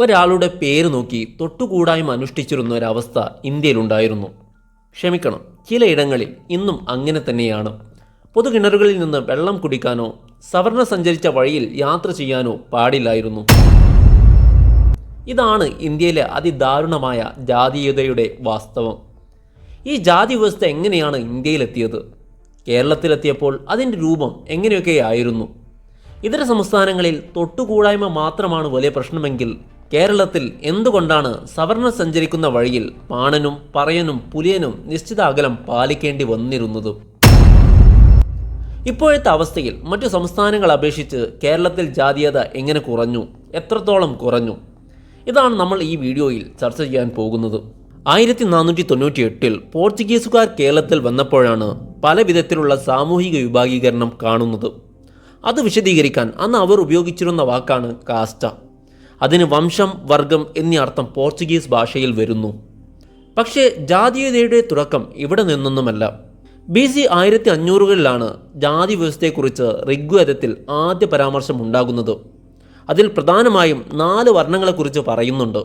ഒരാളുടെ പേര് നോക്കി തൊട്ടുകൂടായ്മ അനുഷ്ഠിച്ചിരുന്ന ഒരവസ്ഥ ഇന്ത്യയിലുണ്ടായിരുന്നു. ക്ഷമിക്കണം ചിലയിടങ്ങളിൽ ഇന്നും അങ്ങനെ തന്നെയാണ്. പൊതുകിണറുകളിൽ നിന്ന് വെള്ളം കുടിക്കാനോ സവർണ സഞ്ചരിച്ച വഴിയിൽ യാത്ര ചെയ്യാനോ പാടില്ലായിരുന്നു. ഇതാണ് ഇന്ത്യയിലെ അതിദാരുണമായ ജാതീയതയുടെ വാസ്തവം. ഈ ജാതി വ്യവസ്ഥ എങ്ങനെയാണ് ഇന്ത്യയിലെത്തിയത്? കേരളത്തിലെത്തിയപ്പോൾ അതിന്റെ രൂപം എങ്ങനെയൊക്കെയായിരുന്നു? ഇതര സംസ്ഥാനങ്ങളിൽ തൊട്ടുകൂടായ്മ മാത്രമാണ് വലിയ പ്രശ്നമെങ്കിൽ കേരളത്തിൽ എന്തുകൊണ്ടാണ് സവർണ സഞ്ചരിക്കുന്ന വഴിയിൽ പാണനും പറയനും പുലിയനും നിശ്ചിത അകലം പാലിക്കേണ്ടി വന്നിരുന്നത്? ഇപ്പോഴത്തെ അവസ്ഥയിൽ മറ്റു സംസ്ഥാനങ്ങൾ അപേക്ഷിച്ച് കേരളത്തിൽ ജാതീയത എങ്ങനെ കുറഞ്ഞു? എത്രത്തോളം കുറഞ്ഞു? ഇതാണ് നമ്മൾ ഈ വീഡിയോയിൽ ചർച്ച ചെയ്യാൻ പോകുന്നത്. ആയിരത്തി നാനൂറ്റി തൊണ്ണൂറ്റി എട്ടിൽ പോർച്ചുഗീസുകാർ കേരളത്തിൽ വന്നപ്പോഴാണ് പല വിധത്തിലുള്ള സാമൂഹിക വിഭാഗീകരണം കാണുന്നത്. അത് വിശദീകരിക്കാൻ അന്ന് അവർ ഉപയോഗിച്ചിരുന്ന വാക്കാണ് കാസ്റ്റ. അതിന് വംശം വർഗം എന്നീ അർത്ഥം പോർച്ചുഗീസ് ഭാഷയിൽ വരുന്നു. പക്ഷേ ജാതീയതയുടെ തുടക്കം ഇവിടെ നിന്നൊന്നുമല്ല. ബി സി ആയിരത്തി അഞ്ഞൂറുകളിലാണ് ജാതി വ്യവസ്ഥയെക്കുറിച്ച് ഋഗ്വേദത്തിൽ ആദ്യ പരാമർശം ഉണ്ടാകുന്നത്. അതിൽ പ്രധാനമായും നാല് വർണങ്ങളെക്കുറിച്ച് പറയുന്നുണ്ട്.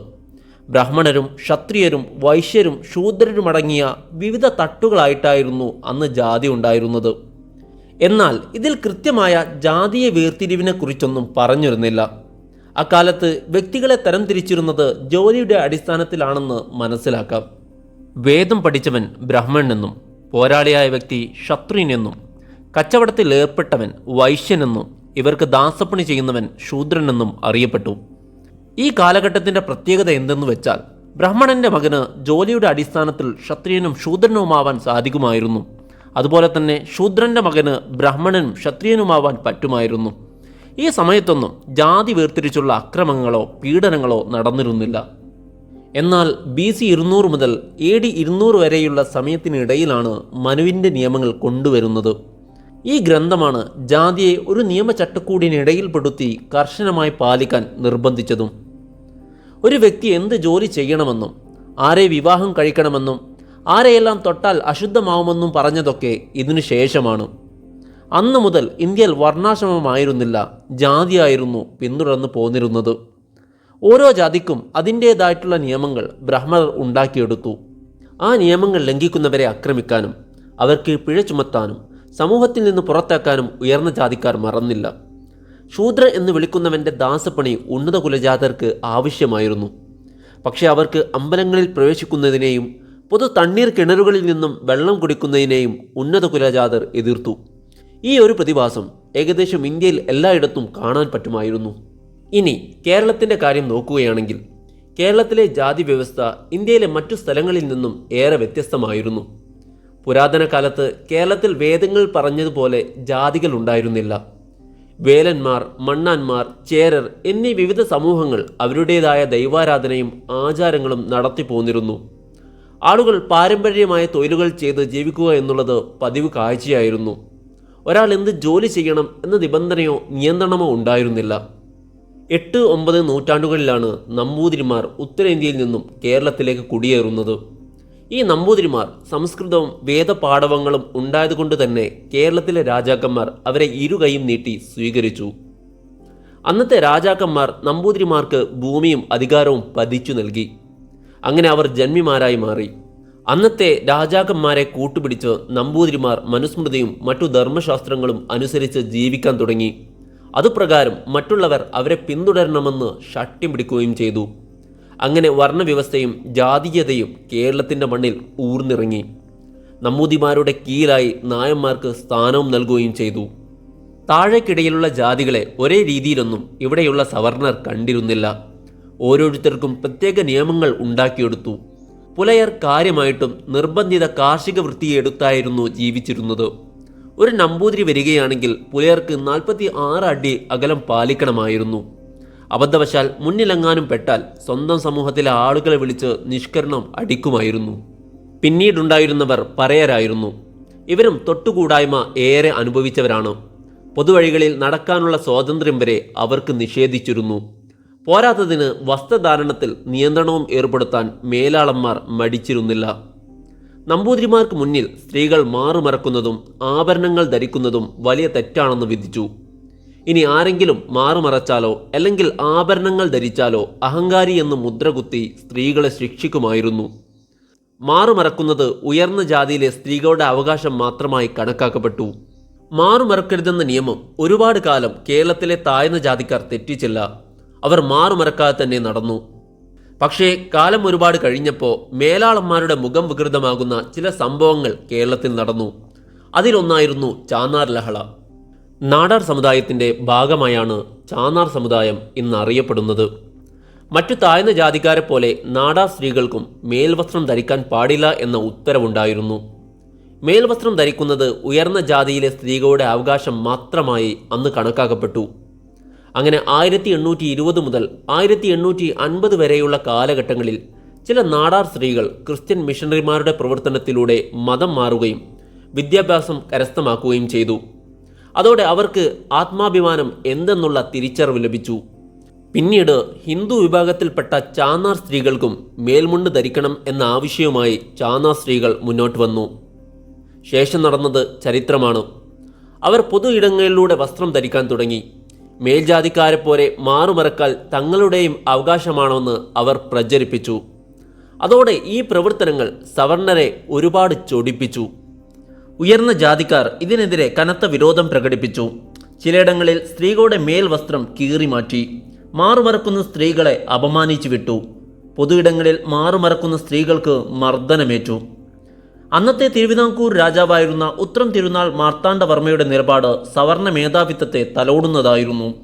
ബ്രാഹ്മണരും ക്ഷത്രിയരും വൈശ്യരും ശൂദ്രരുമടങ്ങിയ വിവിധ തട്ടുകളായിട്ടായിരുന്നു അന്ന് ജാതി ഉണ്ടായിരുന്നത്. എന്നാൽ ഇതിൽ കൃത്യമായ ജാതീയ വേർതിരിവിനെക്കുറിച്ചൊന്നും പറഞ്ഞിരുന്നില്ല. അക്കാലത്ത് വ്യക്തികളെ തരംതിരിച്ചിരുന്നത് ജോലിയുടെ അടിസ്ഥാനത്തിലാണെന്ന് മനസ്സിലാക്കാം. വേദം പഠിച്ചവൻ ബ്രാഹ്മണനെന്നും പോരാളിയായ വ്യക്തി ശത്രുവിനെന്നും കച്ചവടത്തിൽ ഏർപ്പെട്ടവൻ വൈശ്യനെന്നും ഇവർക്ക് ദാസപ്പണി ചെയ്യുന്നവൻ ശൂദ്രനെന്നും അറിയപ്പെട്ടു. ഈ കാലഘട്ടത്തിന്റെ പ്രത്യേകത എന്തെന്ന് വെച്ചാൽ ബ്രാഹ്മണന്റെ മകന് ജോലിയുടെ അടിസ്ഥാനത്തിൽ ക്ഷത്രിയനും ശൂദ്രനുമാവാൻ സാധിക്കുമായിരുന്നു. അതുപോലെ തന്നെ ശൂദ്രന്റെ മകന് ബ്രാഹ്മണനും ക്ഷത്രിയനുമാവാൻ പറ്റുമായിരുന്നു. ഈ സമയത്തൊന്നും ജാതി വേർതിരിച്ചുള്ള അക്രമങ്ങളോ പീഡനങ്ങളോ നടന്നിരുന്നില്ല. എന്നാൽ ബി സി ഇരുന്നൂറ് മുതൽ എ ഡി ഇരുന്നൂറ് വരെയുള്ള സമയത്തിനിടയിലാണ് മനുവിന്റെ നിയമങ്ങൾ കൊണ്ടുവരുന്നത്. ഈ ഗ്രന്ഥമാണ് ജാതിയെ ഒരു നിയമചട്ടക്കൂടിനിടയിൽപ്പെടുത്തി കർശനമായി പാലിക്കാൻ നിർബന്ധിച്ചതും. ഒരു വ്യക്തി എന്ത് ജോലി ചെയ്യണമെന്നും ആരെ വിവാഹം കഴിക്കണമെന്നും ആരെയെല്ലാം തൊട്ടാൽ അശുദ്ധമാവുമെന്നും പറഞ്ഞതൊക്കെ ഇതിനു ശേഷമാണ്. അന്നു മുതൽ ഇന്ത്യയിൽ വർണാശ്രമമായിരുന്നില്ല ജാതിയായിരുന്നു പിന്തുടർന്ന് പോന്നിരുന്നത്. ഓരോ ജാതിക്കും അതിന്റേതായിട്ടുള്ള നിയമങ്ങൾ ബ്രാഹ്മണർ ഉണ്ടാക്കിയെടുത്തു. ആ നിയമങ്ങൾ ലംഘിക്കുന്നവരെ ആക്രമിക്കാനും അവർക്ക് പിഴ ചുമത്താനും സമൂഹത്തിൽ നിന്ന് പുറത്താക്കാനും ഉയർന്ന ജാതിക്കാർ മറന്നില്ല. ശൂദ്ര എന്ന് വിളിക്കുന്നവന്റെ ദാസപ്പണി ഉന്നത കുലജാതർക്ക് ആവശ്യമായിരുന്നു. പക്ഷേ അവർക്ക് അമ്പലങ്ങളിൽ പ്രവേശിക്കുന്നതിനെയും പൊതു തണ്ണീർ കിണറുകളിൽ നിന്നും വെള്ളം കുടിക്കുന്നതിനെയും ഉന്നത കുലജാതർ എതിർത്തു. ഈ ഒരു പ്രതിഭാസം ഏകദേശം ഇന്ത്യയിൽ എല്ലായിടത്തും കാണാൻ പറ്റുമായിരുന്നു. ഇനി കേരളത്തിന്റെ കാര്യം നോക്കുകയാണെങ്കിൽ കേരളത്തിലെ ജാതി വ്യവസ്ഥ ഇന്ത്യയിലെ മറ്റു സ്ഥലങ്ങളിൽ നിന്നും ഏറെ വ്യത്യസ്തമായിരുന്നു. പുരാതന കാലത്ത് കേരളത്തിൽ വേദങ്ങൾ പറഞ്ഞതുപോലെ ജാതികൾ ഉണ്ടായിരുന്നില്ല. വേലന്മാർ മണ്ണാന്മാർ ചേരർ എന്നീ വിവിധ സമൂഹങ്ങൾ അവരുടേതായ ദൈവാരാധനയും ആചാരങ്ങളും നടത്തി പോന്നിരുന്നു. ആളുകൾ പാരമ്പര്യമായ തൊഴിലുകൾ ചെയ്ത് ജീവിക്കുക എന്നുള്ളത് പതിവ് കാഴ്ചയായിരുന്നു. ഒരാൾ എന്ത് ജോലി ചെയ്യണം എന്ന നിബന്ധനയോ നിയന്ത്രണമോ ഉണ്ടായിരുന്നില്ല. എട്ട് ഒമ്പത് നൂറ്റാണ്ടുകളിലാണ് നമ്പൂതിരിമാർ ഉത്തരേന്ത്യയിൽ നിന്നും കേരളത്തിലേക്ക് കുടിയേറുന്നത്. ഈ നമ്പൂതിരിമാർ സംസ്കൃതവും വേദപാഠവങ്ങളും ഉണ്ടായതുകൊണ്ട് തന്നെ കേരളത്തിലെ രാജാക്കന്മാർ അവരെ ഇരുകൈയും നീട്ടി സ്വീകരിച്ചു. അന്നത്തെ രാജാക്കന്മാർ നമ്പൂതിരിമാർക്ക് ഭൂമിയും അധികാരവും പതിച്ചു നൽകി. അങ്ങനെ അവർ ജന്മിമാരായി മാറി. അന്നത്തെ രാജാക്കന്മാരെ കൂട്ടുപിടിച്ച് നമ്പൂതിരിമാർ മനുസ്മൃതിയും മറ്റു ധർമ്മശാസ്ത്രങ്ങളും അനുസരിച്ച് ജീവിക്കാൻ തുടങ്ങി. അതുപ്രകാരം മറ്റുള്ളവർ അവരെ പിന്തുടരണമെന്ന് ശട്യം പിടിക്കുകയും ചെയ്തു. അങ്ങനെ വർണവ്യവസ്ഥയും ജാതീയതയും കേരളത്തിന്റെ മണ്ണിൽ ഊർന്നിറങ്ങി. നമ്പൂതിമാരുടെ കീഴിലായി നായന്മാർക്ക് സ്ഥാനവും നൽകുകയും ചെയ്തു. താഴേക്കിടയിലുള്ള ജാതികളെ ഒരേ രീതിയിലൊന്നും ഇവിടെയുള്ള സവർണർ കണ്ടിരുന്നില്ല. ഓരോരുത്തർക്കും പ്രത്യേക നിയമങ്ങൾ ഉണ്ടാക്കിയെടുത്തു. പുലയർ കാര്യമായിട്ടും നിർബന്ധിത കാർഷിക വൃത്തിയെടുത്തായിരുന്നു ജീവിച്ചിരുന്നത്. ഒരു നമ്പൂതിരി വരികയാണെങ്കിൽ പുലയർക്ക് നാൽപ്പത്തി ആറ് അടി അകലം പാലിക്കണമായിരുന്നു. അബദ്ധവശാൽ മുന്നിലെങ്ങാനും പെട്ടാൽ സ്വന്തം സമൂഹത്തിലെ ആളുകളെ വിളിച്ച് നിഷ്കരണം അടിക്കുമായിരുന്നു. പിന്നീടുണ്ടായിരുന്നവർ പറയരായിരുന്നു. ഇവരും തൊട്ടുകൂടായ്മ ഏറെ അനുഭവിച്ചവരാണ്. പൊതുവഴികളിൽ നടക്കാനുള്ള സ്വാതന്ത്ര്യം വരെ അവർക്ക് നിഷേധിച്ചിരുന്നു. പോരാത്തതിന് വസ്ത്രധാരണത്തിൽ നിയന്ത്രണവും ഏർപ്പെടുത്താൻ മേലാളന്മാർ മടിച്ചിരുന്നില്ല. നമ്പൂതിരിമാർക്ക് മുന്നിൽ സ്ത്രീകൾ മാറുമറക്കുന്നതും ആഭരണങ്ങൾ ധരിക്കുന്നതും വലിയ തെറ്റാണെന്ന് വിധിച്ചു. ഇനി ആരെങ്കിലും മാറുമറച്ചാലോ അല്ലെങ്കിൽ ആഭരണങ്ങൾ ധരിച്ചാലോ അഹങ്കാരി എന്ന് മുദ്രകുത്തി സ്ത്രീകളെ ശിക്ഷിക്കുമായിരുന്നു. മാറുമറക്കുന്നത് ഉയർന്ന ജാതിയിലെ സ്ത്രീകളുടെ അവകാശം മാത്രമായി കണക്കാക്കപ്പെട്ടു. മാറുമറക്കരുതെന്ന നിയമം ഒരുപാട് കാലം കേരളത്തിലെ താഴ്ന്ന ജാതിക്കാർ തെറ്റിച്ചില്ല. അവർ മാറുമറക്കാതെ തന്നെ നടന്നു. പക്ഷേ കാലം ഒരുപാട് കഴിഞ്ഞപ്പോൾ മേലാളന്മാരുടെ മുഖം വികൃതമാകുന്ന ചില സംഭവങ്ങൾ കേരളത്തിൽ നടന്നു. അതിലൊന്നായിരുന്നു ചാന്നാർ ലഹള. നാടാർ സമുദായത്തിന്റെ ഭാഗമായാണ് ചാന്നാർ സമുദായം ഇന്ന് അറിയപ്പെടുന്നത് മറ്റു താഴ്ന്ന ജാതിക്കാരെ പോലെ നാടാർ സ്ത്രീകൾക്കും മേൽവസ്ത്രം ധരിക്കാൻ പാടില്ല എന്ന ഉത്തരവുണ്ടായിരുന്നു. മേൽവസ്ത്രം ധരിക്കുന്നത് ഉയർന്ന ജാതിയിലെ സ്ത്രീകളുടെ അവകാശം മാത്രമായി അന്ന് കണക്കാക്കപ്പെട്ടു. അങ്ങനെ ആയിരത്തി എണ്ണൂറ്റി ഇരുപത് മുതൽ ആയിരത്തി എണ്ണൂറ്റി അൻപത് വരെയുള്ള കാലഘട്ടങ്ങളിൽ ചില നാടാർ സ്ത്രീകൾ ക്രിസ്ത്യൻ മിഷണറിമാരുടെ പ്രവർത്തനത്തിലൂടെ മതം മാറുകയും വിദ്യാഭ്യാസം കരസ്ഥമാക്കുകയും ചെയ്തു. അതോടെ അവർക്ക് ആത്മാഭിമാനം എന്തെന്നുള്ള തിരിച്ചറിവ് ലഭിച്ചു. പിന്നീട് ഹിന്ദു വിഭാഗത്തിൽപ്പെട്ട ചാന്നാർ സ്ത്രീകൾക്കും മേൽമുണ്ട് ധരിക്കണം എന്ന ആവശ്യവുമായി ചാന്നാർ സ്ത്രീകൾ മുന്നോട്ട് വന്നു. ശേഷം നടന്നത് ചരിത്രമാണ്. അവർ പൊതു ഇടങ്ങളിലൂടെ വസ്ത്രം ധരിക്കാൻ തുടങ്ങി. മേൽജാതിക്കാരെ പോലെ മാറുമറക്കാൽ തങ്ങളുടെയും അവകാശമാണെന്ന് അവർ പ്രചരിപ്പിച്ചു. അതോടെ ഈ പ്രവർത്തനങ്ങൾ സവർണരെ ഒരുപാട് ചൊടിപ്പിച്ചു. ഉയർന്ന ജാതിക്കാർ ഇതിനെതിരെ കനത്ത വിരോധം പ്രകടിപ്പിച്ചു. ചിലയിടങ്ങളിൽ സ്ത്രീകളുടെ മേൽവസ്ത്രം കീറി മാറ്റി മാറുമറക്കുന്ന സ്ത്രീകളെ അപമാനിച്ചു വിട്ടു. പൊതുയിടങ്ങളിൽ മാറുമറക്കുന്ന സ്ത്രീകൾക്ക് മർദ്ദനമേറ്റു. അന്നത്തെ തിരുവിതാംകൂർ രാജാവായിരുന്ന ഉത്രം തിരുനാൾ മാർത്താണ്ഡവർമ്മയുടെ നിലപാട് സവർണ മേധാവിത്വത്തെ തലോടുന്നതായിരുന്നു.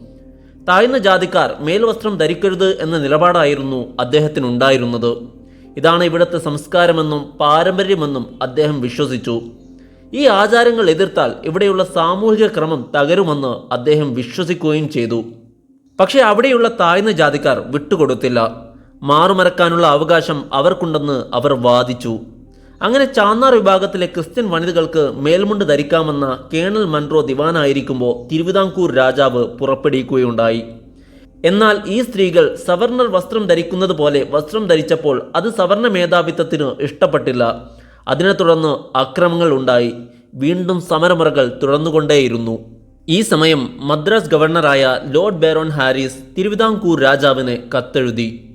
താഴ്ന്ന ജാതിക്കാർ മേൽവസ്ത്രം ധരിക്കരുത് എന്ന നിലപാടായിരുന്നു അദ്ദേഹത്തിനുണ്ടായിരുന്നത്. ഇതാണ് ഇവിടുത്തെ സംസ്കാരമെന്നും പാരമ്പര്യമെന്നും അദ്ദേഹം വിശ്വസിച്ചു. ഈ ആചാരങ്ങൾ എതിർത്താൽ ഇവിടെയുള്ള സാമൂഹിക ക്രമം തകരുമെന്ന് അദ്ദേഹം വിശ്വസിക്കുകയും ചെയ്തു. പക്ഷേ അവിടെയുള്ള താഴ്ന്ന ജാതിക്കാർ വിട്ടുകൊടുത്തില്ല. മാറുമറക്കാനുള്ള അവകാശം അവർക്കുണ്ടെന്ന് അവർ വാദിച്ചു. അങ്ങനെ ചാന്നാർ വിഭാഗത്തിലെ ക്രിസ്ത്യൻ വനിതകൾക്ക് മേൽമുണ്ട് ധരിക്കാമെന്ന കേണൽ മൺറോ ദിവാനായിരിക്കുമ്പോൾ തിരുവിതാംകൂർ രാജാവ് പുറപ്പെടുവിക്കുകയുണ്ടായി. എന്നാൽ ഈ സ്ത്രീകൾ സവർണർ വസ്ത്രം ധരിക്കുന്നത് പോലെ വസ്ത്രം ധരിച്ചപ്പോൾ അത് സവർണ മേധാവിത്വത്തിന് ഇഷ്ടപ്പെട്ടില്ല. അതിനെ തുടർന്ന് അക്രമങ്ങൾ ഉണ്ടായി. വീണ്ടും സമരമുറകൾ തുടർന്നുകൊണ്ടേയിരുന്നു. ഈ സമയം മദ്രാസ് ഗവർണറായ ലോർഡ് ബേറോൺ ഹാരിസ് തിരുവിതാംകൂർ രാജാവിന് കത്തെഴുതി.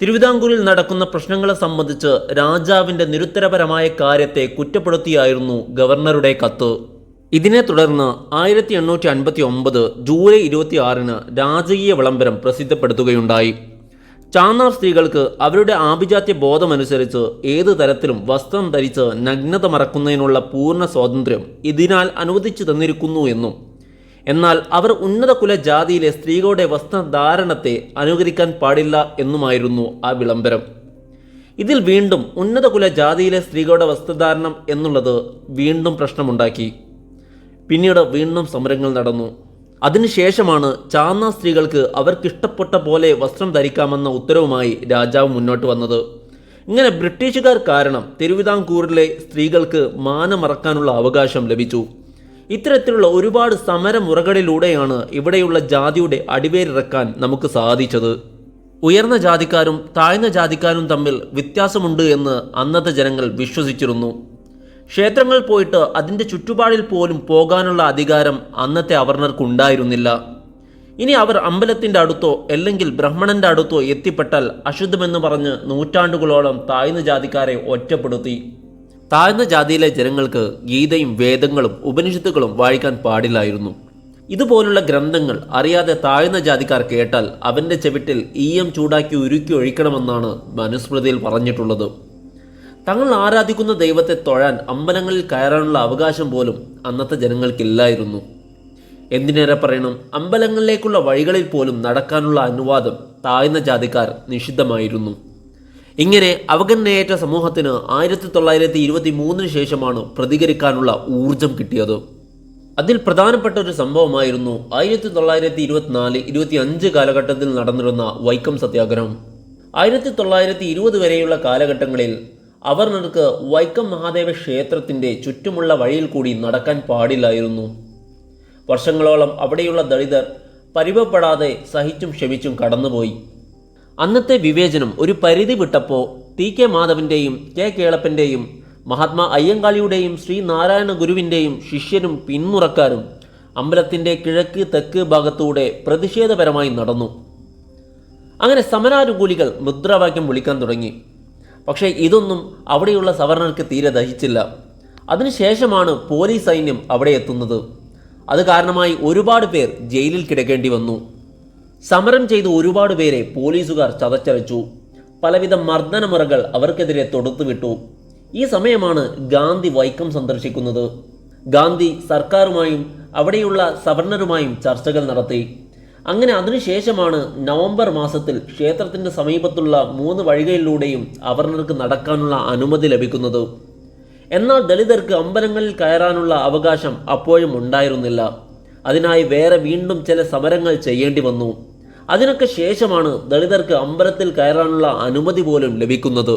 തിരുവിതാംകൂറിൽ നടക്കുന്ന പ്രശ്നങ്ങളെ സംബന്ധിച്ച് രാജാവിന്റെ നിരുത്തരപരമായ കാര്യത്തെ കുറ്റപ്പെടുത്തിയായിരുന്നു ഗവർണറുടെ കത്ത്. ഇതിനെ തുടർന്ന് ആയിരത്തി എണ്ണൂറ്റി അൻപത്തി ഒമ്പത് ജൂലൈ ഇരുപത്തി ആറിന് രാജകീയ വിളംബരം പ്രസിദ്ധപ്പെടുത്തുകയുണ്ടായി. ചാന്നാർ സ്ത്രീകൾക്ക് അവരുടെ ആഭിജാത്യ ബോധമനുസരിച്ച് ഏതു തരത്തിലും വസ്ത്രം ധരിച്ച് നഗ്നത മറക്കുന്നതിനുള്ള പൂർണ സ്വാതന്ത്ര്യം ഇതിനാൽ അനുവദിച്ചു തന്നിരിക്കുന്നു എന്നും എന്നാൽ അവർ ഉന്നത കുല ജാതിയിലെ സ്ത്രീകളുടെ വസ്ത്രധാരണത്തെ അനുകരിക്കാൻ പാടില്ല എന്നുമായിരുന്നു ആ വിളംബരം. ഇതിൽ വീണ്ടും ഉന്നത കുല ജാതിയിലെ സ്ത്രീകളുടെ വസ്ത്രധാരണം എന്നുള്ളത് വീണ്ടും പ്രശ്നമുണ്ടാക്കി. പിന്നീട് വീണ്ടും സമരങ്ങൾ നടന്നു. അതിനുശേഷമാണ് ചാന്ന സ്ത്രീകൾക്ക് അവർക്കിഷ്ടപ്പെട്ട പോലെ വസ്ത്രം ധരിക്കാമെന്ന ഉത്തരവുമായി രാജാവ് മുന്നോട്ട് വന്നത്. ഇങ്ങനെ ബ്രിട്ടീഷുകാർ കാരണം തിരുവിതാംകൂറിലെ സ്ത്രീകൾക്ക് മാനമറക്കാനുള്ള അവകാശം ലഭിച്ചു. ഇത്തരത്തിലുള്ള ഒരുപാട് സമരമുറകളിലൂടെയാണ് ഇവിടെയുള്ള ജാതിയുടെ അടിവേരിറക്കാൻ നമുക്ക് സാധിച്ചത്. ഉയർന്ന ജാതിക്കാരും താഴ്ന്ന ജാതിക്കാരും തമ്മിൽ വ്യത്യാസമുണ്ട് എന്ന് അന്നത്തെ ജനങ്ങൾ വിശ്വസിച്ചിരുന്നു. ക്ഷേത്രങ്ങൾ പോയിട്ട് അതിന്റെ ചുറ്റുപാടിൽ പോലും പോകാനുള്ള അധികാരം അന്നത്തെ അവർണർക്കുണ്ടായിരുന്നില്ല. ഇനി അവർ അമ്പലത്തിന്റെ അടുത്തോ അല്ലെങ്കിൽ ബ്രഹ്മണന്റെ അടുത്തോ എത്തിപ്പെട്ടാൽ അശുദ്ധമെന്ന് പറഞ്ഞ് നൂറ്റാണ്ടുകളോളം താഴ്ന്ന ജാതിക്കാരെ ഒറ്റപ്പെടുത്തി. താഴ്ന്ന ജാതിയിലെ ജനങ്ങൾക്ക് ഗീതയും വേദങ്ങളും ഉപനിഷത്തുകളും വായിക്കാൻ പാടില്ലായിരുന്നു. ഇതുപോലുള്ള ഗ്രന്ഥങ്ങൾ അറിയാതെ താഴ്ന്ന ജാതിക്കാർ കേട്ടാൽ അവന്റെ ചെവിട്ടിൽ ഈയം ചൂടാക്കി ഉരുക്കി ഒഴിക്കണമെന്നാണ് മനുസ്മൃതിയിൽ പറഞ്ഞിട്ടുള്ളത്. തങ്ങൾ ആരാധിക്കുന്ന ദൈവത്തെ തൊഴാൻ അമ്പലങ്ങളിൽ കയറാനുള്ള അവകാശം പോലും അന്നത്തെ ജനങ്ങൾക്കില്ലായിരുന്നു. എന്തിനേറെ പറയണം? അമ്പലങ്ങളിലേക്കുള്ള വഴികളിൽ പോലും നടക്കാനുള്ള അനുവാദം താഴ്ന്ന ജാതിക്കാർ നിഷിദ്ധമായിരുന്നു. ഇങ്ങനെ അവഗണനയേറ്റ സമൂഹത്തിന് ആയിരത്തി തൊള്ളായിരത്തി ഇരുപത്തി മൂന്നിന് ശേഷമാണ് പ്രതികരിക്കാനുള്ള ഊർജം കിട്ടിയത്. അതിൽ പ്രധാനപ്പെട്ട ഒരു സംഭവമായിരുന്നു ആയിരത്തി തൊള്ളായിരത്തി ഇരുപത്തിനാല് ഇരുപത്തി അഞ്ച് കാലഘട്ടത്തിൽ നടന്നിരുന്ന വൈക്കം സത്യാഗ്രഹം. ആയിരത്തി തൊള്ളായിരത്തി ഇരുപത് വരെയുള്ള കാലഘട്ടങ്ങളിൽ അവർണർക്ക് വൈക്കം മഹാദേവ ക്ഷേത്രത്തിന്റെ ചുറ്റുമുള്ള വഴിയിൽ കൂടി നടക്കാൻ പാടില്ലായിരുന്നു. വർഷങ്ങളോളം അവിടെയുള്ള ദളിതർ പരിവപ്പെടാതെ സഹിച്ചും ക്ഷമിച്ചും കടന്നുപോയി. അന്നത്തെ വിവേചനം ഒരു പരിധി വിട്ടപ്പോൾ ടി കെ മാധവന്റെയും കെ കേളപ്പന്റെയും മഹാത്മാ അയ്യങ്കാളിയുടെയും ശ്രീ നാരായണ ഗുരുവിന്റെയും ശിഷ്യരും പിന്മുറക്കാരും അമ്പലത്തിന്റെ കിഴക്ക് തെക്ക് ഭാഗത്തൂടെ പ്രതിഷേധപരമായി നടന്നു. അങ്ങനെ സമരാനുകൂലികൾ മുദ്രാവാക്യം വിളിക്കാൻ തുടങ്ങി. പക്ഷേ ഇതൊന്നും അവിടെയുള്ള സവർണർക്ക് തീരെ ദഹിച്ചില്ല. അതിനുശേഷമാണ് പോലീസ് സൈന്യം അവിടെ എത്തുന്നത്. അത് കാരണമായി ഒരുപാട് പേർ ജയിലിൽ കിടക്കേണ്ടി വന്നു. സമരം ചെയ്ത് ഒരുപാട് പേരെ പോലീസുകാർ ചതച്ചരച്ചു. പലവിധ മർദ്ദനമുറകൾ അവർക്കെതിരെ തൊടുത്തുവിട്ടു. ഈ സമയമാണ് ഗാന്ധി വൈക്കം സന്ദർശിക്കുന്നത്. ഗാന്ധി സർക്കാരുമായും അവിടെയുള്ള സവർണരുമായും ചർച്ചകൾ നടത്തി. അങ്ങനെ അതിനുശേഷമാണ് നവംബർ മാസത്തിൽ ക്ഷേത്രത്തിന്റെ സമീപത്തുള്ള മൂന്ന് വഴികളിലൂടെയും അവർണർക്ക് നടക്കാനുള്ള അനുമതി ലഭിക്കുന്നത്. എന്നാൽ ദളിതർക്ക് അമ്പലങ്ങളിൽ കയറാനുള്ള അവകാശം അപ്പോഴും ഉണ്ടായിരുന്നില്ല. അതിനായി വേറെ വീണ്ടും ചില സമരങ്ങൾ ചെയ്യേണ്ടി വന്നു. അതിനൊക്കെ ശേഷമാണ് ദളിതർക്ക് അമ്പലത്തിൽ കയറാനുള്ള അനുമതി പോലും ലഭിക്കുന്നത്.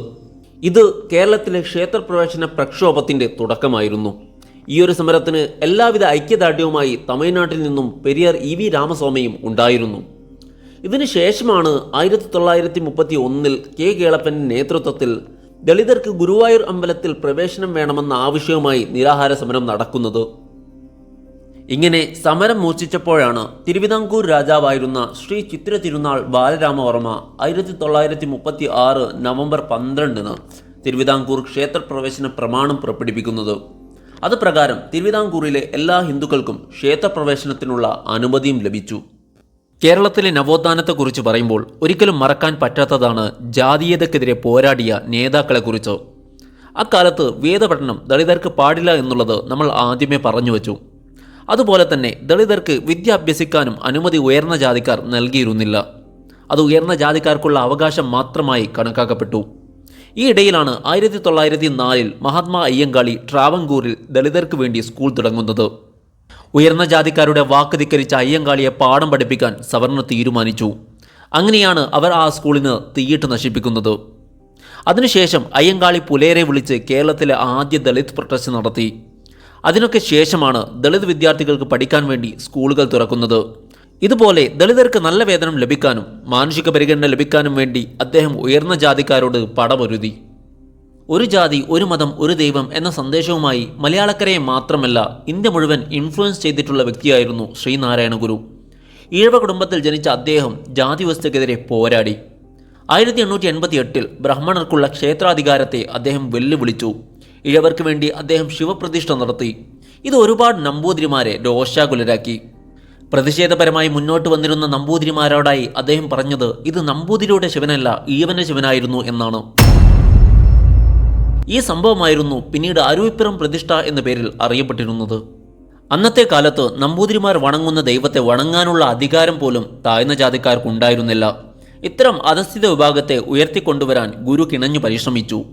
ഇത് കേരളത്തിലെ ക്ഷേത്രപ്രവേശന പ്രക്ഷോഭത്തിന്റെ തുടക്കമായിരുന്നു. ഈ ഒരു സമരത്തിന് എല്ലാവിധ ഐക്യദാർഢ്യവുമായി തമിഴ്നാട്ടിൽ നിന്നും പെരിയർ ഇ വി രാമസ്വാമിയും ഉണ്ടായിരുന്നു. ഇതിനു ശേഷമാണ് ആയിരത്തി തൊള്ളായിരത്തി മുപ്പത്തി ഒന്നിൽ കെ കേളപ്പന്റെ നേതൃത്വത്തിൽ ദളിതർക്ക് ഗുരുവായൂർ അമ്പലത്തിൽ പ്രവേശനം വേണമെന്ന ആവശ്യവുമായി നിരാഹാര സമരം നടക്കുന്നത്. ഇങ്ങനെ സമരം മൂർച്ഛിച്ചപ്പോഴാണ് തിരുവിതാംകൂർ രാജാവായിരുന്ന ശ്രീ ചിത്ര തിരുനാൾ ബാലരാമവർമ്മ ആയിരത്തി തൊള്ളായിരത്തി മുപ്പത്തി ആറ് നവംബർ പന്ത്രണ്ടിന് തിരുവിതാംകൂർ ക്ഷേത്രപ്രവേശന പ്രമാണം പുറപ്പെടുവിക്കുന്നത്. അത് പ്രകാരം തിരുവിതാംകൂറിലെ എല്ലാ ഹിന്ദുക്കൾക്കും ക്ഷേത്രപ്രവേശനത്തിനുള്ള അനുമതിയും ലഭിച്ചു. കേരളത്തിലെ നവോത്ഥാനത്തെക്കുറിച്ച് പറയുമ്പോൾ ഒരിക്കലും മറക്കാൻ പറ്റാത്തതാണ് ജാതീയതക്കെതിരെ പോരാടിയ നേതാക്കളെക്കുറിച്ച്. അക്കാലത്ത് വേദപഠനം ദളിതർക്ക് പാടില്ല എന്നുള്ളത് നമ്മൾ ആദ്യമേ പറഞ്ഞു വച്ചു. അതുപോലെ തന്നെ ദളിതർക്ക് വിദ്യ അഭ്യസിക്കാനും അനുമതി ഉയർന്ന ജാതിക്കാർ നൽകിയിരുന്നില്ല. അത് ഉയർന്ന ജാതിക്കാർക്കുള്ള അവകാശം മാത്രമായി കണക്കാക്കപ്പെട്ടു. ഈ ഇടയിലാണ് ആയിരത്തി തൊള്ളായിരത്തി നാലിൽ മഹാത്മാ അയ്യങ്കാളി ട്രാവങ്കൂറിൽ ദളിതർക്ക് വേണ്ടി സ്കൂൾ തുടങ്ങുന്നത്. ഉയർന്ന ജാതിക്കാരുടെ വാക്ക് ധിക്കരിച്ച അയ്യങ്കാളിയെ പാഠം പഠിപ്പിക്കാൻ സവർണ തീരുമാനിച്ചു. അങ്ങനെയാണ് അവർ ആ സ്കൂളിന് തീയിട്ട് നശിപ്പിക്കുന്നത്. അതിനുശേഷം അയ്യങ്കാളി പുലേരെ വിളിച്ച് കേരളത്തിലെ ആദ്യ ദളിത് പ്രൊട്ടസ്റ്റ് നടത്തി. അതിനൊക്കെ ശേഷമാണ് ദളിത് വിദ്യാർത്ഥികൾക്ക് പഠിക്കാൻ വേണ്ടി സ്കൂളുകൾ തുറക്കുന്നത്. ഇതുപോലെ ദളിതർക്ക് നല്ല വേതനം ലഭിക്കാനും മാനുഷിക പരിഗണന ലഭിക്കാനും വേണ്ടി അദ്ദേഹം ഉയർന്ന ജാതിക്കാരോട് പടപൊരുതി. ഒരു ജാതി ഒരു മതം ഒരു ദൈവം എന്ന സന്ദേശവുമായി മലയാളക്കരയെ മാത്രമല്ല ഇന്ത്യ മുഴുവൻ ഇൻഫ്ലുവൻസ് ചെയ്തിട്ടുള്ള വ്യക്തിയായിരുന്നു ശ്രീനാരായണ ഗുരു. ഈഴവ കുടുംബത്തിൽ ജനിച്ച അദ്ദേഹം ജാതി വ്യവസ്ഥയ്ക്കെതിരെ പോരാടി. ആയിരത്തി എണ്ണൂറ്റി എൺപത്തി എട്ടിൽ ബ്രാഹ്മണർക്കുള്ള ക്ഷേത്രാധികാരത്തെ അദ്ദേഹം വെല്ലുവിളിച്ചു. ഇഴവർക്ക് വേണ്ടി അദ്ദേഹം ശിവപ്രതിഷ്ഠ നടത്തി. ഇത് ഒരുപാട് നമ്പൂതിരിമാരെ രോഷാകുലരാക്കി. പ്രതിഷേധപരമായി മുന്നോട്ട് വന്നിരുന്ന നമ്പൂതിരിമാരോടായി അദ്ദേഹം പറഞ്ഞത് ഇത് നമ്പൂതിരിയുടെ ശിവനല്ല ഈവന്റെ ശിവനായിരുന്നു എന്നാണ്. ഈ സംഭവമായിരുന്നു പിന്നീട് അരുവിപ്പുറം പ്രതിഷ്ഠ എന്ന പേരിൽ അറിയപ്പെട്ടിരുന്നത്. അന്നത്തെ കാലത്ത് നമ്പൂതിരിമാർ വണങ്ങുന്ന ദൈവത്തെ വണങ്ങാനുള്ള അധികാരം പോലും താഴ്ന്ന ജാതിക്കാർക്കുണ്ടായിരുന്നില്ല. ഇത്തരം അധസ്ഥിത വിഭാഗത്തെ ഉയർത്തിക്കൊണ്ടുവരാൻ ഗുരു കിണഞ്ഞു പരിശ്രമിച്ചു.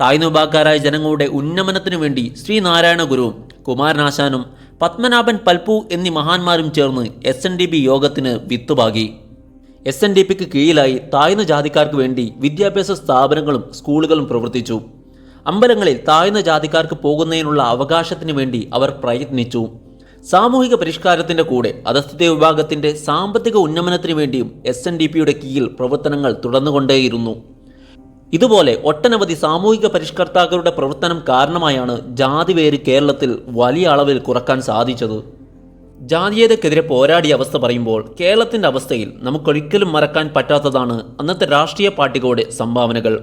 താഴ്ന്ന വിഭാഗക്കാരായ ജനങ്ങളുടെ ഉന്നമനത്തിനു വേണ്ടി ശ്രീനാരായണ ഗുരുവും കുമാരനാശാനും പത്മനാഭൻ പൽപു എന്നീ മഹാന്മാരും ചേർന്ന് എസ് എൻ ഡി പി യോഗത്തിന് വിത്തുപാകി. എസ് എൻ ഡി പിക്ക് കീഴിലായി താഴ്ന്ന ജാതിക്കാർക്ക് വേണ്ടി വിദ്യാഭ്യാസ സ്ഥാപനങ്ങളും സ്കൂളുകളും പ്രവർത്തിച്ചു. അമ്പലങ്ങളിൽ താഴ്ന്ന ജാതിക്കാർക്ക് പോകുന്നതിനുള്ള അവകാശത്തിന് വേണ്ടി അവർ പ്രയത്നിച്ചു. സാമൂഹിക പരിഷ്കാരത്തിന്റെ കൂടെ അധസ്ഥിത വിഭാഗത്തിന്റെ സാമ്പത്തിക ഉന്നമനത്തിന് വേണ്ടിയും എസ് എൻ ഡി പിയുടെ കീഴിൽ പ്രവർത്തനങ്ങൾ തുടർന്നുകൊണ്ടേയിരുന്നു. ഇതുപോലെ ഒട്ടനവധി സാമൂഹിക പരിഷ്കർത്താക്കളുടെ പ്രവർത്തനം കാരണമായാണ് ജാതിവേര് കേരളത്തിൽ വലിയ അളവിൽ കുറയ്ക്കാൻ സാധിച്ചത്. ജാതീയതക്കെതിരെ പോരാടിയ അവസ്ഥ പറയുമ്പോൾ കേരളത്തിന്റെ അവസ്ഥയിൽ നമുക്കൊരിക്കലും മറക്കാൻ പറ്റാത്തതാണ് അന്നത്തെ രാഷ്ട്രീയ പാർട്ടികളുടെ സംഭാവനകൾ.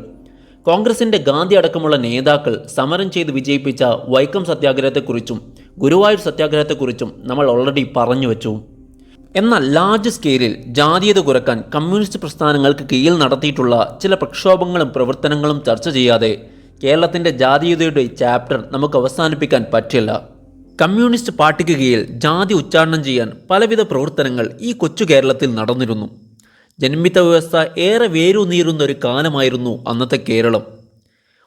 കോൺഗ്രസിന്റെ ഗാന്ധി അടക്കമുള്ള നേതാക്കൾ സമരം ചെയ്ത് വിജയിപ്പിച്ച വൈക്കം സത്യാഗ്രഹത്തെക്കുറിച്ചും ഗുരുവായൂർ സത്യാഗ്രഹത്തെക്കുറിച്ചും നമ്മൾ ഓൾറെഡി പറഞ്ഞു വെച്ചു. എന്നാൽ ലാർജ് സ്കെയിലിൽ ജാതീയത കുറയ്ക്കാൻ കമ്മ്യൂണിസ്റ്റ് പ്രസ്ഥാനങ്ങൾക്ക് കീഴിൽ നടത്തിയിട്ടുള്ള ചില പ്രക്ഷോഭങ്ങളും പ്രവർത്തനങ്ങളും ചർച്ച ചെയ്യാതെ കേരളത്തിന്റെ ജാതീയതയുടെ ചാപ്റ്റർ നമുക്ക് അവസാനിപ്പിക്കാൻ പറ്റില്ല. കമ്മ്യൂണിസ്റ്റ് പാർട്ടിക്ക് കീഴിൽ ജാതി ഉച്ചാരണം ചെയ്യാൻ പലവിധ പ്രവർത്തനങ്ങൾ ഈ കൊച്ചു കേരളത്തിൽ നടന്നിരുന്നു. ജന്മിത്ത വ്യവസ്ഥ ഏറെ വേരൂന്നീരുന്ന ഒരു കാലമായിരുന്നു അന്നത്തെ കേരളം.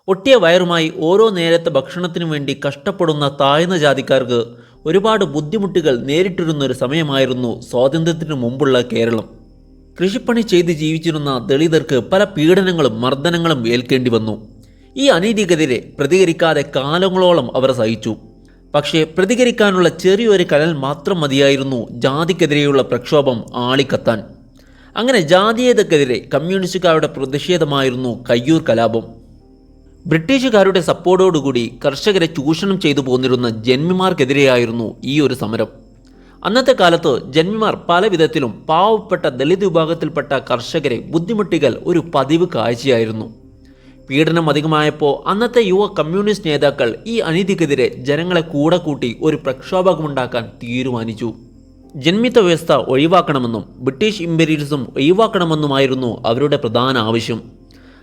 ഒട്ടിയ വയറുമായി ഓരോ നേരത്തെ ഭക്ഷണത്തിനു വേണ്ടി കഷ്ടപ്പെടുന്ന താഴ്ന്ന ജാതിക്കാർക്ക് ഒരുപാട് ബുദ്ധിമുട്ടുകൾ നേരിട്ടിരുന്ന ഒരു സമയമായിരുന്നു സ്വാതന്ത്ര്യത്തിനു മുമ്പുള്ള കേരളം. കൃഷിപ്പണി ചെയ്ത് ജീവിച്ചിരുന്ന ദളിതർക്ക് പല പീഡനങ്ങളും മർദ്ദനങ്ങളും ഏൽക്കേണ്ടി വന്നു. ഈ അനീതിക്കെതിരെ പ്രതികരിക്കാതെ കാലങ്ങളോളം അവർ സഹിച്ചു. പക്ഷേ പ്രതികരിക്കാനുള്ള ചെറിയൊരു കനൽ മാത്രം മതിയായിരുന്നു ജാതിക്കെതിരെയുള്ള പ്രക്ഷോഭം ആളിക്കത്താൻ. അങ്ങനെ ജാതീയതക്കെതിരെ കമ്മ്യൂണിസ്റ്റുകാരുടെ പ്രതിഷേധമായിരുന്നു കയ്യൂർ കലാപം. ബ്രിട്ടീഷുകാരുടെ സപ്പോർട്ടോടുകൂടി കർഷകരെ ചൂഷണം ചെയ്തു പോന്നിരുന്ന ജന്മിമാർക്കെതിരെയായിരുന്നു ഈ ഒരു സമരം. അന്നത്തെ കാലത്ത് ജന്മിമാർ പല വിധത്തിലും പാവപ്പെട്ട ദളിത് വിഭാഗത്തിൽപ്പെട്ട കർഷകരെ ബുദ്ധിമുട്ടികൾ ഒരു പതിവ് കാഴ്ചയായിരുന്നു. പീഡനം അധികമായപ്പോൾ അന്നത്തെ യുവ കമ്മ്യൂണിസ്റ്റ് നേതാക്കൾ ഈ അനീതിക്കെതിരെ ജനങ്ങളെ കൂടെ കൂട്ടി ഒരു പ്രക്ഷോഭമുണ്ടാക്കാൻ തീരുമാനിച്ചു. ജന്മിത്ത വ്യവസ്ഥ ഒഴിവാക്കണമെന്നും ബ്രിട്ടീഷ് ഇമ്പീരിയലിസം ഒഴിവാക്കണമെന്നുമായിരുന്നു അവരുടെ പ്രധാന ആവശ്യം.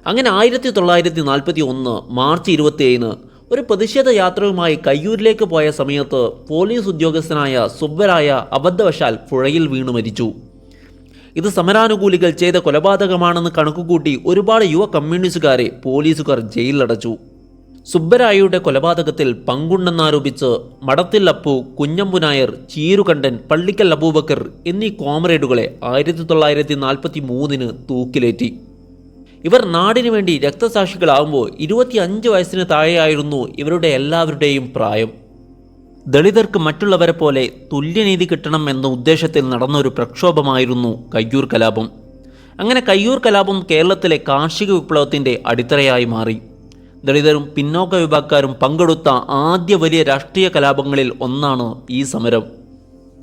അങ്ങനെ ആയിരത്തി തൊള്ളായിരത്തി നാൽപ്പത്തി ഒന്ന് മാർച്ച് ഇരുപത്തിയേഴിന് ഒരു പ്രതിഷേധ യാത്രയുമായി കയ്യൂരിലേക്ക് പോയ സമയത്ത് പോലീസ് ഉദ്യോഗസ്ഥനായ സുബ്ബരായ അബദ്ധവശാൽ പുഴയിൽ വീണു മരിച്ചു. ഇത് സമരാനുകൂലികൾ ചെയ്ത കൊലപാതകമാണെന്ന് കണക്കുകൂട്ടി ഒരുപാട് യുവ കമ്മ്യൂണിസ്റ്റുകാരെ പോലീസുകാർ ജയിലിലടച്ചു. സുബ്ബരായയുടെ കൊലപാതകത്തിൽ പങ്കുണ്ടെന്നാരോപിച്ച് മടത്തിൽ അപ്പു കുഞ്ഞമ്പു നായർ ചീരുകണ്ഠൻ പള്ളിക്കൽ അബൂബക്കർ എന്നീ കോമ്രേഡുകളെ ആയിരത്തി തൊള്ളായിരത്തി നാൽപ്പത്തി മൂന്നിന് തൂക്കിലേറ്റി. ഇവർ നാടിനു വേണ്ടി രക്തസാക്ഷികളാവുമ്പോൾ ഇരുപത്തിയഞ്ച് വയസ്സിന് താഴെയായിരുന്നു ഇവരുടെ എല്ലാവരുടെയും പ്രായം. ദളിതർക്ക് മറ്റുള്ളവരെ പോലെ തുല്യനീതി കിട്ടണം എന്ന ഉദ്ദേശത്തിൽ നടന്ന ഒരു പ്രക്ഷോഭമായിരുന്നു കയ്യൂർ കലാപം. അങ്ങനെ കയ്യൂർ കലാപം കേരളത്തിലെ കാർഷിക വിപ്ലവത്തിന്റെ അടിത്തറയായി മാറി. ദളിതരും പിന്നോക്ക വിഭാഗക്കാരും പങ്കെടുത്ത ആദ്യ വലിയ രാഷ്ട്രീയ കലാപങ്ങളിൽ ഒന്നാണ് ഈ സമരം.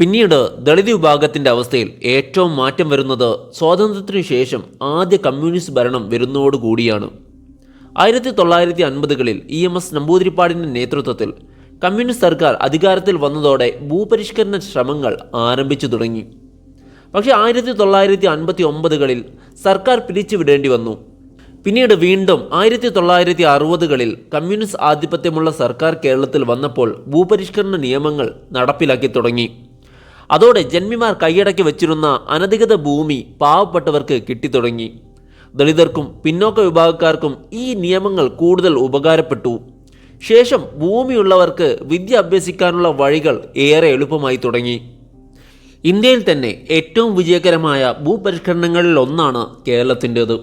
പിന്നീട് ദളിത് വിഭാഗത്തിന്റെ അവസ്ഥയിൽ ഏറ്റവും മാറ്റം വരുന്നത് സ്വാതന്ത്ര്യത്തിനു ശേഷം ആദ്യ കമ്മ്യൂണിസ്റ്റ് ഭരണം വരുന്നതോടുകൂടിയാണ് ആയിരത്തി തൊള്ളായിരത്തി അൻപതുകളിൽ ഇ എം എസ് നമ്പൂതിരിപ്പാടിന്റെ നേതൃത്വത്തിൽ കമ്മ്യൂണിസ്റ്റ് സർക്കാർ അധികാരത്തിൽ വന്നതോടെ ഭൂപരിഷ്കരണ ശ്രമങ്ങൾ ആരംഭിച്ചു തുടങ്ങി. പക്ഷേ ആയിരത്തി തൊള്ളായിരത്തി അൻപത്തി ഒമ്പതുകളിൽ സർക്കാർ പിരിച്ചുവിടേണ്ടി വന്നു. പിന്നീട് വീണ്ടും ആയിരത്തി തൊള്ളായിരത്തി അറുപതുകളിൽ കമ്മ്യൂണിസ്റ്റ് ആധിപത്യമുള്ള സർക്കാർ കേരളത്തിൽ വന്നപ്പോൾ ഭൂപരിഷ്കരണ നിയമങ്ങൾ നടപ്പിലാക്കി തുടങ്ങി. അതോടെ ജന്മിമാർ കൈയടക്കി വച്ചിരുന്ന അനധികൃത ഭൂമി പാവപ്പെട്ടവർക്ക് കിട്ടിത്തുടങ്ങി. ദളിതർക്കും പിന്നോക്ക വിഭാഗക്കാർക്കും ഈ നിയമങ്ങൾ കൂടുതൽ ഉപകാരപ്പെട്ടു. ശേഷം ഭൂമിയുള്ളവർക്ക് വിദ്യ അഭ്യസിക്കാനുള്ള വഴികൾ ഏറെ എളുപ്പമായി തുടങ്ങി. ഇന്ത്യയിൽ തന്നെ ഏറ്റവും വിജയകരമായ ഭൂപരിഷ്കരണങ്ങളിൽ ഒന്നാണ് കേരളത്തിന്റേത്.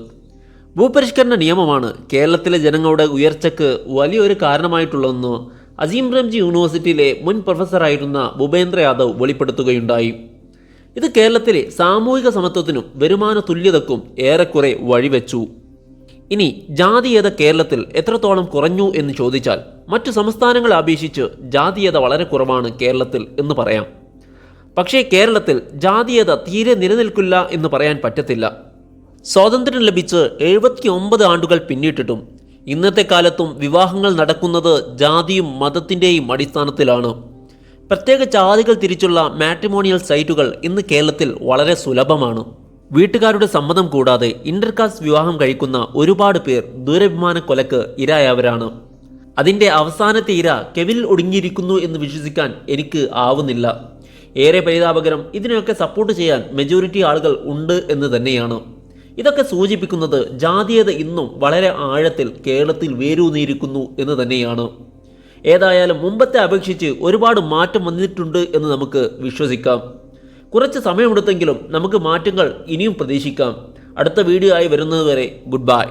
ഭൂപരിഷ്കരണ നിയമമാണ് കേരളത്തിലെ ജനങ്ങളുടെ ഉയർച്ചയ്ക്ക് വലിയൊരു കാരണമായിട്ടുള്ളതെന്ന് അസീം റംജി യൂണിവേഴ്സിറ്റിയിലെ മുൻ പ്രൊഫസറായിരുന്ന ഭൂപേന്ദ്ര യാദവ് വെളിപ്പെടുത്തുകയുണ്ടായി. ഇത് കേരളത്തിലെ സാമൂഹിക സമത്വത്തിനും വരുമാന തുല്യതക്കും ഏറെക്കുറെ വഴിവെച്ചു. ഇനി ജാതീയത കേരളത്തിൽ എത്രത്തോളം കുറഞ്ഞു എന്ന് ചോദിച്ചാൽ മറ്റു സംസ്ഥാനങ്ങളെ അപേക്ഷിച്ച് ജാതീയത വളരെ കുറവാണ് കേരളത്തിൽ എന്ന് പറയാം. പക്ഷേ കേരളത്തിൽ ജാതീയത തീരെ നിലനിൽക്കില്ല എന്ന് പറയാൻ പറ്റത്തില്ല. സ്വാതന്ത്ര്യം ലഭിച്ച് എഴുപത്തി ഒമ്പത് ആണ്ടുകൾ പിന്നിട്ടിട്ടും ഇന്നത്തെ കാലത്തും വിവാഹങ്ങൾ നടക്കുന്നത് ജാതിയും മതത്തിന്റെയും അടിസ്ഥാനത്തിലാണ്. പ്രത്യേക ജാതികൾ തിരിച്ചുള്ള മാട്രിമോണിയൽ സൈറ്റുകൾ ഇന്ന് കേരളത്തിൽ വളരെ സുലഭമാണ്. വീട്ടുകാരുടെ സമ്മതം കൂടാതെ ഇന്റർകാസ്റ്റ് വിവാഹം കഴിക്കുന്ന ഒരുപാട് പേർ ദൂരഭിമാന കൊലക്ക് ഇരയായവരാണ്. അതിന്റെ അവസാനത്തെ ഇര കെവിൽ ഒടുങ്ങിയിരിക്കുന്നു എന്ന് വിശ്വസിക്കാൻ എനിക്ക് ആവുന്നില്ല. ഏറെ പരിതാപകരം ഇതിനെയൊക്കെ സപ്പോർട്ട് ചെയ്യാൻ മെജോറിറ്റി ആളുകൾ ഉണ്ട് എന്ന് തന്നെയാണ്. ഇതൊക്കെ സൂചിപ്പിക്കുന്നത് ജാതീയത ഇന്നും വളരെ ആഴത്തിൽ കേരളത്തിൽ വേരൂന്നിയിരിക്കുന്നു എന്ന് തന്നെയാണ്. ഏതായാലും മുമ്പത്തെ അപേക്ഷിച്ച് ഒരുപാട് മാറ്റം വന്നിട്ടുണ്ട് എന്ന് നമുക്ക് വിശ്വസിക്കാം. കുറച്ച് സമയമെടുത്തെങ്കിലും നമുക്ക് മാറ്റങ്ങൾ ഇനിയും പ്രതീക്ഷിക്കാം. അടുത്ത വീഡിയോ ആയി വരുന്നതുവരെ ഗുഡ് ബൈ.